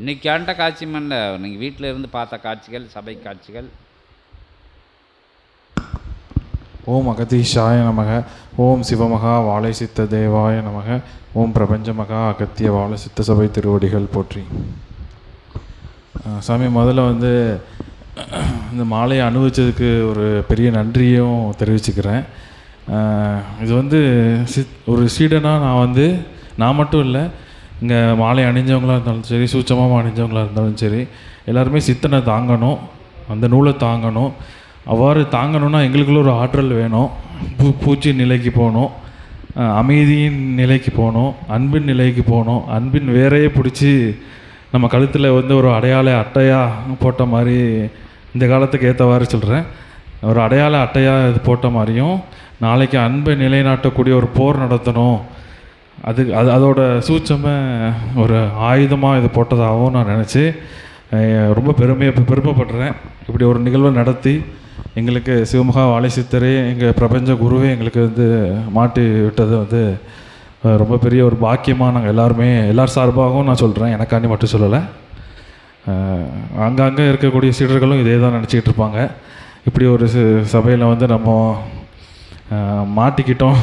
இன்றைக்கி ஆண்ட காட்சிமல்ல நீங்கள் வீட்டில் இருந்து பார்த்த காட்சிகள் சபை காட்சிகள். ஓம் அகதீஷாய நமக ஓம் சிவமகா வாழை சித்த தேவாய நமக ஓம் பிரபஞ்ச மகா அகத்திய வாழை சித்த சபை திருவடிகள் போற்றி. சாமி முதல்ல வந்து இந்த மாலையை அனுபவித்ததுக்கு ஒரு பெரிய நன்றியும் தெரிவிச்சுக்கிறேன். இது வந்து சித் ஒரு சீடனாக நான் வந்து நான் மட்டும் இல்லை இங்கே மாலை அணிஞ்சவங்களாக இருந்தாலும் சரி சூட்சமாக அணிஞ்சவங்களாக இருந்தாலும் சரி எல்லாருமே சித்தனை தாங்கணும் அந்த நூலை தாங்கணும். அவ்வாறு தாங்கணும்னா எங்களுக்குள்ள ஒரு ஆற்றல் வேணும். பூ பூச்சி நிலைக்கு போகணும். அமைதியின் நிலைக்கு போகணும். அன்பின் நிலைக்கு போகணும். அன்பின் வேறையே பிடிச்சி நம்ம கழுத்தில் வந்து ஒரு அடையாள அட்டையாக போட்ட மாதிரி இந்த காலத்துக்கு ஏற்றவாறு சொல்கிறேன் ஒரு அடையாள அட்டையாக இது போட்ட மாதிரியும் நாளைக்கு அன்பை நிலைநாட்டக்கூடிய ஒரு போர் நடத்தணும். அது அது அதோட சூட்சம ஒரு ஆயுதமாக இது போட்டதாகவும் நான் நினச்சி ரொம்ப பெருமையை பெருமைப்படுறேன் இப்படி ஒரு நிகழ்வை நடத்தி எங்களுக்கு சிவமுகா வாழை சித்தரே எங்கள் பிரபஞ்ச குருவே எங்களுக்கு வந்து மாட்டி விட்டது வந்து ரொம்ப பெரிய ஒரு பாக்கியமாக நாங்கள் எல்லாருமே எல்லார் சார்பாகவும் நான் சொல்கிறேன் எனக்காண்டி மட்டும் சொல்லலை. அங்கங்கே இருக்கக்கூடிய சீடர்களும் இதே தான் நினச்சிக்கிட்டு இருப்பாங்க. இப்படி ஒரு சபையில் வந்து நம்ம மாட்டிக்கிட்டோம்.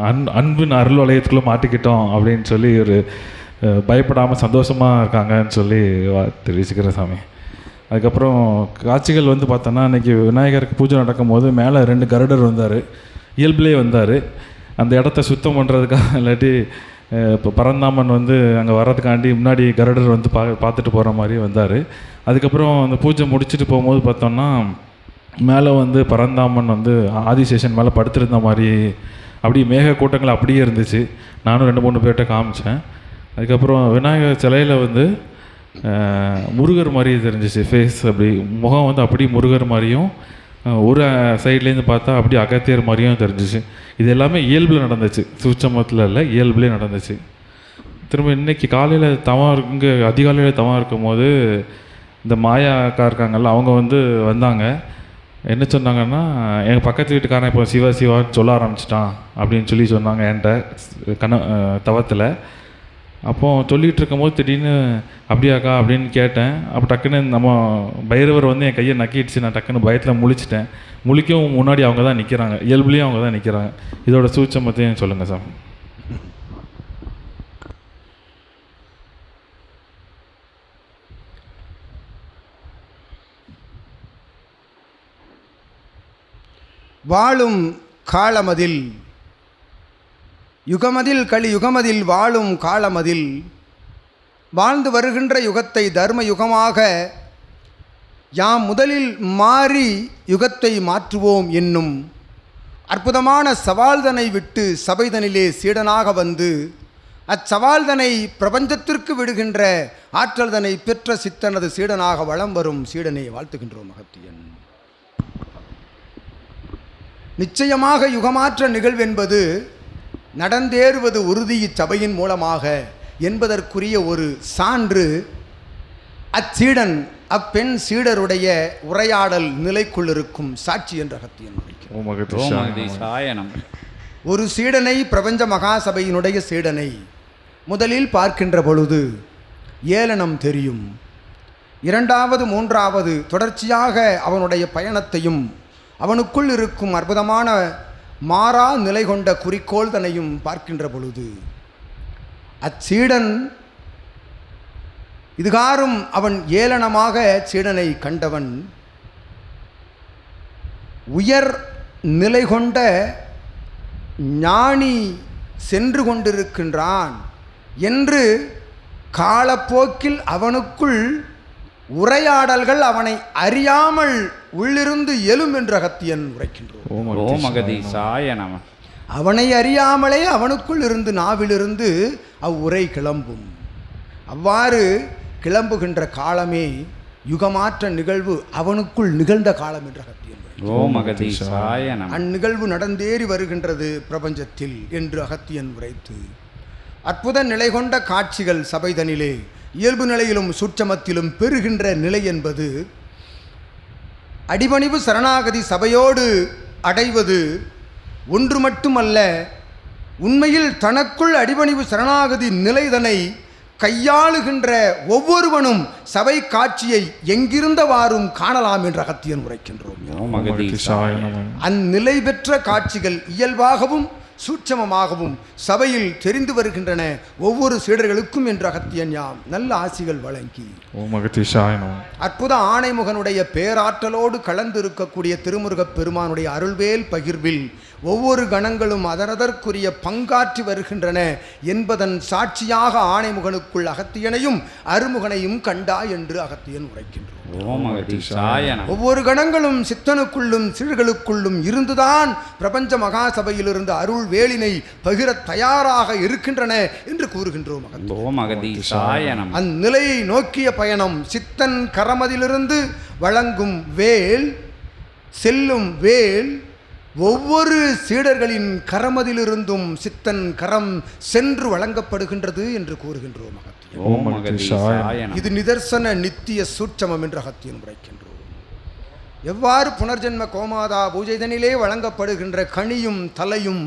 அன் அன்பின் அருள் வளையத்துக்குள்ளே மாட்டிக்கிட்டோம் அப்படின்னு சொல்லி ஒரு பயப்படாமல் சந்தோஷமாக இருக்காங்கன்னு சொல்லி வா- தெரிவிச்சுக்கிறேன் சாமி. அதுக்கப்புறம் காட்சிகள் வந்து பார்த்தோன்னா அன்றைக்கி விநாயகருக்கு பூஜை நடக்கும்போது மேலே ரெண்டு கருடர் வந்தார். இயல்பிலே வந்தார். அந்த இடத்த சுத்தம் பண்ணுறதுக்காக இல்லாட்டி இப்போ பரந்தாமன் வந்து அங்கே வர்றதுக்காண்டி முன்னாடி கருடர் வந்து பா பார்த்துட்டு போகிற மாதிரி வந்தார். அதுக்கப்புறம் அந்த பூஜை முடிச்சுட்டு போகும்போது பார்த்தோன்னா மேலே வந்து பரந்தாமன் வந்து ஆதிசேஷன் மேலே படுத்திருந்த மாதிரி அப்படியே மேக கூட்டங்கள் அப்படியே இருந்துச்சு. நானும் ரெண்டு மூணு பேர்கிட்ட காமிச்சேன். அதுக்கப்புறம் விநாயகர் சிலையில் வந்து முருகர் மாதிரி தெரிஞ்சிச்சு ஃபேஸ் அப்படி முகம் வந்து அப்படி முருகர் மாதிரியும் ஒரு சைட்லேருந்து பார்த்தா அப்படி அகத்தியர் மாதிரியும் தெரிஞ்சிச்சு. இது எல்லாமே இயல்பில் நடந்துச்சு. சூட்சமத்தில் இல்லை இயல்புலேயே நடந்துச்சு. திரும்ப இன்னைக்கு காலையில் தவம் இங்கே அதிகாலையில் தவம் இருக்கும்போது இந்த மாயாக்கா இருக்காங்கல்ல அவங்க வந்து வந்தாங்க. என்ன சொன்னாங்கன்னா எங்கள் பக்கத்து வீட்டுக்காரன் இப்போ சிவா சிவான்னு சொல்ல ஆரம்பிச்சிட்டான் அப்படின்னு சொல்லி சொன்னாங்க என்கிட்ட கண தவத்தில். அப்போ சொல்லிகிட்டு இருக்கும்போது திடீர்னு அப்படியாக்கா அப்படின்னு கேட்டேன். அப்போ டக்குன்னு நம்ம பைரவர் வந்து என் கையை நக்கிடுச்சு. நான் டக்குன்னு பயத்தில் முழிச்சிட்டேன். முழிக்கவும் முன்னாடி அவங்க தான் நிற்கிறாங்க இயல்புலேயும் அவங்க தான் நிற்கிறாங்க இதோட சூட்சமத்தையும் சொல்லுங்கள் சார். வாழும் காலமதில் யுகமதில் களி யுகமதில் வாழும் காலமதில் வாழ்ந்து வருகின்ற யுகத்தை தர்ம யுகமாக யாம் முதலில் மாறி யுகத்தை மாற்றுவோம் என்னும் அற்புதமான சவால்தனை விட்டு சபைதனிலே சீடனாக வந்து அச்சவால்தனை பிரபஞ்சத்திற்கு விடுகின்ற ஆற்றல்தனை பெற்ற சித்தனது சீடனாக வலம் வரும் சீடனை வாழ்த்துகின்றோம் மகத்தியன். நிச்சயமாக யுகமாற்ற நிகழ்வென்பது நடந்தேறுவது உறுதி இச்சபையின் மூலமாக என்பதற்குரிய ஒரு சான்று அச்சீடன் அப்பெண் சீடருடைய உரையாடல் நிலைக்குள் இருக்கும் சாட்சி என்ற நம ஒரு சீடனை பிரபஞ்ச மகாசபையினுடைய சீடனை முதலில் பார்க்கின்ற பொழுது ஏளனம் தெரியும். இரண்டாவது மூன்றாவது தொடர்ச்சியாக அவனுடைய பயணத்தையும் அவனுக்குள் இருக்கும் அற்புதமான மாறா நிலை கொண்ட குறிக்கோள் தன்னையும் பார்க்கின்ற பொழுது அச்சீடன் இதுகாரும் அவன் ஏளனமாக சீடனை கண்டவன் உயர் நிலை கொண்ட ஞானி சென்று கொண்டிருக்கின்றான் என்று காலப்போக்கில் அவனுக்குள் உரையாடல்கள் அவனை அறியாமல் உள்ளிருந்து எழும் என்று அகத்தியன் உரைக்கின்றோம். அவனை அறியாமலே அவனுக்குள் இருந்து நாவிலிருந்து அவ்வுரை கிளம்பும். அவ்வாறு கிளம்புகின்ற காலமே யுகமாற்ற நிகழ்வு அவனுக்குள் நிகழ்ந்த காலம் என்ற அகத்தியன் அந்நிகழ்வு நடந்தேறி வருகின்றது பிரபஞ்சத்தில் என்று அகத்தியன் உரைத்து அற்புத நிலை கொண்ட காட்சிகள் சபைதனிலே இயல்பு நிலையிலும் சூட்சமத்திலும் பெறுகின்ற நிலை என்பது அடிபணிவு சரணாகதி சபையோடு அடைவது ஒன்று மட்டுமல்ல உண்மையில் தனக்குள் அடிபணிவு சரணாகதி நிலைதனை கையாளுகின்ற ஒவ்வொருவனும் சபை காட்சியை எங்கிருந்தவாறும் காணலாம் என்று அகத்தியன் உரைக்கின்றோம். அந்நிலை பெற்ற காட்சிகள் இயல்பாகவும் சூட்சமமாகவும் சபையில் தெரிந்து வருகின்றன ஒவ்வொரு சீடர்களுக்கும் என்று அகத்தியன் யாம் நல்ல ஆசிகள் வழங்கி. ஓம் அகதீஷாய நம அற்புத ஆணைமுகனுடைய பேராற்றலோடு கலந்திருக்கக்கூடிய திருமுருகப் பெருமானுடைய அருள்வேல் பகிர்வில் ஒவ்வொரு கணங்களும் அதனதற்குரிய பங்காற்றி வருகின்றன என்பதன் சாட்சியாக ஆணைமுகனுக்குள் அகத்தியனையும் அருமுகனையும் கண்டா என்று அகத்தியன் உரைக்கின்றோம் ஓம் அகதீஷாய நம ஒவ்வொரு கணங்களும் சித்தனுக்குள்ளும் சீழ்களுக்குள்ளும் இருந்துதான் பிரபஞ்ச மகாசபையிலிருந்து அருள் வேலினை பகிரத் தயாராக இருக்கின்றன என்று கூறுகின்றோம் அந்நிலையை நோக்கிய பயணம் சித்தன் கரமதிலிருந்து வழங்கும் வேல் செல்லும் வேல் ஒவ்வொரு சீடர்களின் கரமதிலிருந்தும் சித்தன் கரம் சென்று வழங்கப்படுகின்றது என்று கூறுகின்றோம் இது நிதர்சன நித்திய சூட்சமம் என்று அகத்தியன் உரைக்கின்றோம் எவ்வாறு புனர்ஜென்ம கோமாதா பூஜைதனிலே வழங்கப்படுகின்ற கனியும் தலையும்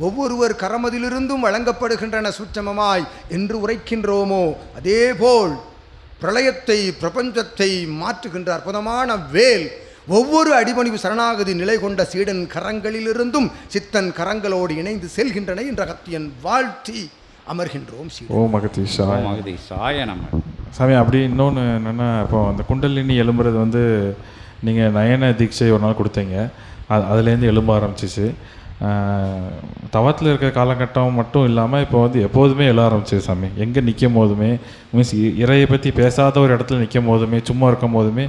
ஒவ்வொருவர் கரமதிலிருந்தும் வழங்கப்படுகின்றன சூட்சமமாய் என்று உரைக்கின்றோமோ அதேபோல் பிரளயத்தை பிரபஞ்சத்தை மாற்றுகின்ற அற்புதமான வேல் ஒவ்வொரு அடிபணிவு சரணாகதி நிலை கொண்ட சீடன் கரங்களிலிருந்தும் சித்தன் கரங்களோடு இணைந்து செல்கின்றன என்ற அகத்தியன் வாழ்த்தி அமர்கின்றோம் ஓம் அகதீஷாய அகதீஷாய நம. சாமி அப்படி இன்னொன்று என்னென்னா இப்போ அந்த குண்டலினி எலும்புறது வந்து நீங்கள் நயன தீட்சை ஒரு நாள் கொடுத்தீங்க. அது அதுலேருந்து எலும்ப ஆரம்பிச்சிச்சு. தவத்தில் இருக்க காலகட்டம் மட்டும் இல்லாமல் இப்போ வந்து எப்போதுமே எழ ஆரம்பிச்சிது சாமி. எங்கே நிற்கும் போதுமே மீன்ஸ் இறையை பற்றி பேசாத ஒரு இடத்துல நிற்கும் போதுமே சும்மா இருக்கும் போதுமே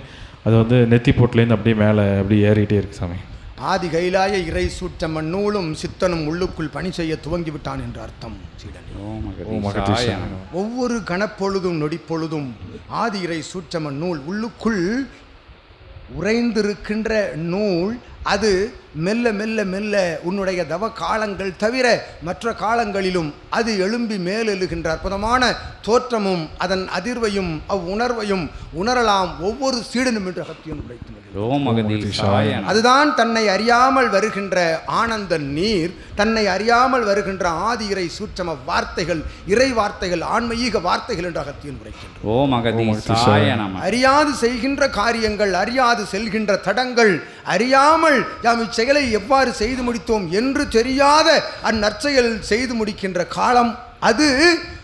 அது வந்து நெத்தி போட்டுலேருந்து அப்படியே மேலே அப்படி ஏறிட்டே இருக்கு சாமி. ஆதி கைலாய இறை சூற்றமன் நூலும் சித்தனும் உள்ளுக்குள் பணி செய்ய துவங்கிவிட்டான் என்று அர்த்தம். ஒவ்வொரு கணப்பொழுதும் நொடிப்பொழுதும் ஆதி இறை சூற்றமன் நூல் உள்ளுக்குள் உறைந்திருக்கின்ற நூல் அது மெல்ல மெல்ல மெல்ல உன்னுடைய தவ காலங்கள் தவிர மற்ற காலங்களிலும் அது எழும்பி மேலெழுகின்ற அற்புதமான தோற்றமும் அதன் அதிர்வையும் அவ்வுணர்வையும் உணரலாம் ஒவ்வொரு சீடனும் என்று அகத்தியன் அதுதான் தன்னை அறியாமல் வருகின்ற ஆனந்த நீர் தன்னை அறியாமல் வருகின்ற ஆதி இறை சூட்சம வார்த்தைகள் இறை வார்த்தைகள் ஆன்மீக வார்த்தைகள் என்று அகத்தியன் உரைக்கின்றோம் அறியாது செய்கின்ற காரியங்கள் அறியாது செல்கின்ற தடங்கள் அறியாமல் யாம் இச்செயலை எவ்வாறு செய்து முடித்தோம் என்று தெரியாத அந்நற்செயல் செய்து முடிக்கின்ற காலம் அது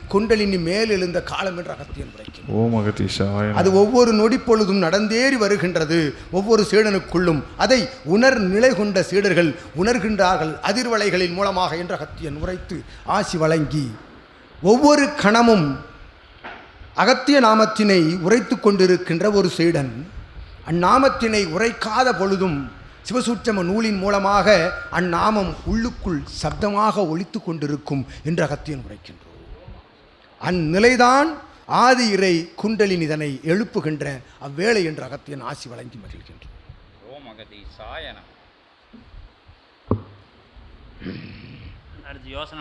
குண்டலினி மேல் எழுந்த காலம் என்று அகத்தியன் உரைக்கின்றோம் ஓம் அகதீஷாய நம அது ஒவ்வொரு நொடிப்பொழுதும் நடந்தேறி வருகின்றது. ஒவ்வொரு சீடனுக்குள்ளும் அதை உணர் நிலை கொண்ட சீடர்கள் உணர்கின்றார்கள் அதிர்வலைகளின் மூலமாக என்ற அகத்தியன் உரைத்து ஆசி வழங்கி ஒவ்வொரு கணமும் அகத்திய நாமத்தினை உரைத்து கொண்டிருக்கின்ற ஒரு சீடன் அந்நாமத்தினை உரைக்காத பொழுதும் சிவசூட்சம நூலின் மூலமாக அந்நாமம் உள்ளுக்குள் சப்தமாக ஒலித்து கொண்டிருக்கும் என்று அகத்தியன் உரைக்கின்றோம் அந்நிலைதான் ஆதி இறை குண்டலின் இதனை எழுப்புகின்ற அவ்வேளை என்று அகத்தியன் ஆசி வழங்கி அடுத்து யோசனை